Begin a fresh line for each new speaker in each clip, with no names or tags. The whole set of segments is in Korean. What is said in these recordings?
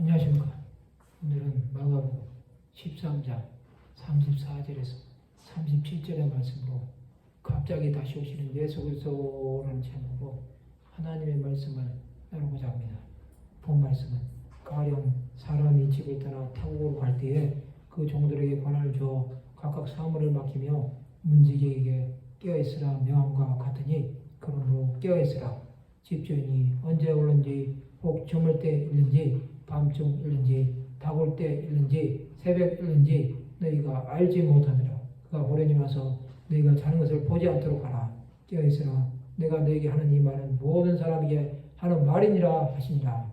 안녕하십니까. 오늘은 마가복음 13장 34절에서 37절의 말씀으로 갑자기 다시 오시는 예수 그리스도라는 제목으로 하나님의 말씀을 나누고자 합니다. 본 말씀은 가령 사람이 집을 떠나 타국으로 갈 때에 그 종들에게 권한을 주어 각각 사물을 맡기며 문지기에게 깨어있으라 명함과 같으니 그러므로 깨어있으라 집주인이 언제 올는지 혹 저물 때 있는지 밤중 일는지 다골 때 일는지 새벽 일는지 너희가 알지 못하느라. 그가 호련히 와서 너희가 자는 것을 보지 않도록 하라. 깨어 있으라. 내가 너에게 하는 이 말은 모든 사람에게 하는 말이니라 하시니라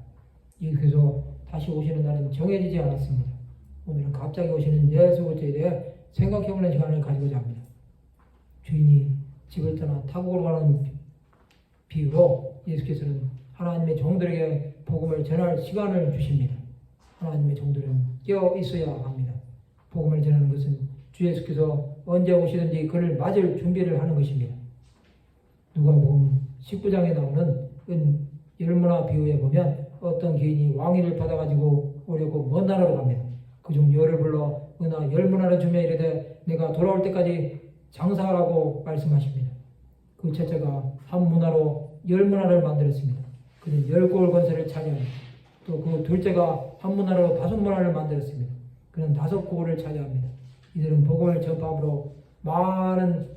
이렇게서 다시 오시는 날은 정해지지 않았습니다. 오늘은 갑자기 오시는 예수 그리스도에 대해 생각해보는 시간을 가지고자 합니다. 주인이 집을 떠나 타국으로 가는 비유로 예수께서는 하나님의 종들에게 복음을 전할 시간을 주십니다. 하나님의 종들은 깨어 있어야 합니다. 복음을 전하는 것은 주 예수께서 언제 오시든지 그를 맞을 준비를 하는 것입니다. 누가복음 19장에 나오는 은 열문화 비유에 보면 어떤 개인이 왕위를 받아가지고 오려고 먼 나라로 갑니다. 그중 열을 불러 은하 열문화를 주며 이르되 내가 돌아올 때까지 장사하라고 말씀하십니다. 그 첫째가 한 문화로 열 문화를 만들었습니다. 그는 열골 건설을 차지합니다. 또그 둘째가 한 문화로 다섯 문화를 만들었습니다. 그는 다섯 골을 차지합니다. 이들은 복음을 전파함으로 많은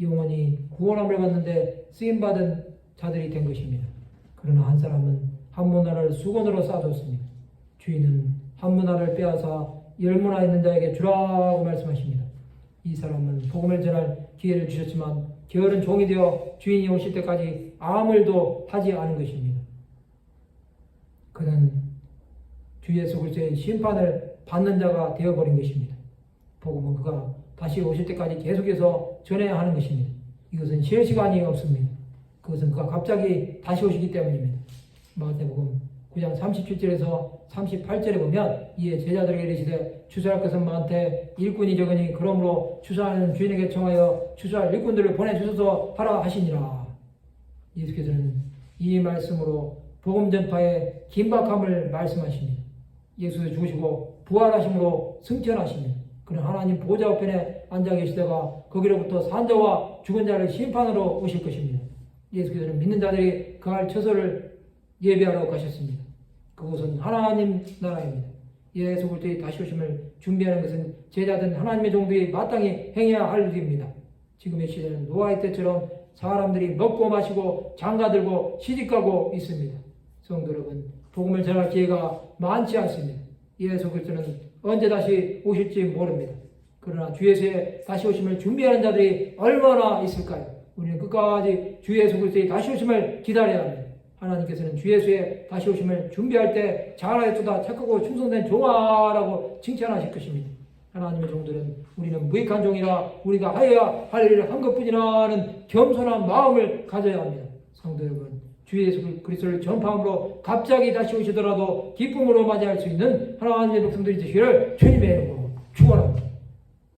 영혼이 구원함을 받는데 쓰임 받은 자들이 된 것입니다. 그러나 한 사람은 한 문화를 수건으로 싸줬습니다. 주인은 한 문화를 빼앗아 열 문화 있는 자에게 주라고 말씀하십니다. 이 사람은 복음을 전할 기회를 주셨지만 게으른 종이 되어 주인이 오실 때까지 아무 일도 하지 않은 것입니다. 그는 주 예수 그리스도의 심판을 받는 자가 되어버린 것입니다. 복음은 그가 다시 오실 때까지 계속해서 전해야 하는 것입니다. 이것은 쉴 시간이 없습니다. 그것은 그가 갑자기 다시 오시기 때문입니다. 마태복음 9장 37절에서 38절에 보면 이에 제자들에게 이르시되 추수할 것은 많되 일꾼이 적으니 그러므로 추수하는 주인에게 청하여 추수할 일꾼들을 보내주소서 하라 하시니라. 예수께서는 이 말씀으로 복음 전파의 긴박함을 말씀하십니다. 예수의 죽으시고 부활하심으로 승천하십니다. 그는 하나님 보좌 우편에 앉아 계시다가 거기로부터 산자와 죽은 자를 심판으로 오실 것입니다. 예수께서는 믿는 자들이 그할 처소를 예배하러 가셨습니다. 그곳은 하나님 나라입니다. 예수 그리스도의 다시 오심을 준비하는 것은 제자든 하나님의 종들이 마땅히 행해야 할 일입니다. 지금의 시대는 노아의 때처럼 사람들이 먹고 마시고 장가들고 시집가고 있습니다. 성도 여러분, 복음을 전할 기회가 많지 않습니다. 예수 그리스도는 언제 다시 오실지 모릅니다. 그러나 주 예수의 다시 오심을 준비하는 자들이 얼마나 있을까요? 우리는 끝까지 주 예수 그리스도의 다시 오심을 기다려야 합니다. 하나님께서는 주 예수의 다시 오심을 준비할 때 잘하였도다 착하고 충성된 종아라고 칭찬하실 것입니다. 하나님의 종들은 우리는 무익한 종이라 우리가 하여야 할 일을 한 것뿐이라는 겸손한 마음을 가져야 합니다. 성도 여러분, 주 예수 그리스도를 전파함으로 갑자기 다시 오시더라도 기쁨으로 맞이할 수 있는 하나님의 백성들이 되시기를 주님의 이름으로 축원합니다.